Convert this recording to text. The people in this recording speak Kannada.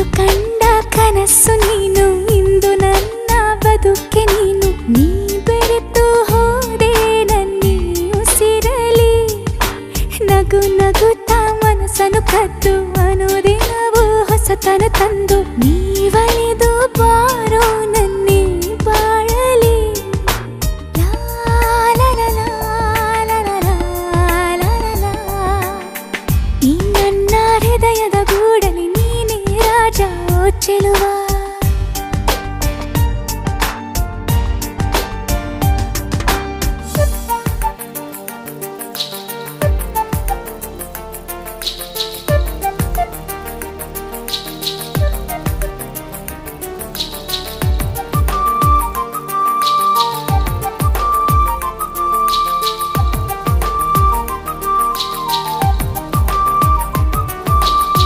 ಅಂದು ಕಂಡ ಕನಸು ನೀನು, ಇಂದು ನನ್ನ ಬದುಕೆ ನೀನು. ನೀ ಬೆರೆತು ಹೋದೆ ನನ್ನಿ ಉಸಿರಲಿ. ನಗು ನಗುತ್ತಾ ಮನಸ್ಸನ್ನು ಕದ್ದು ಅನುದಿನವೂ ಹೊಸತನ ತಂದು ನೀವಲಿ చెలువా?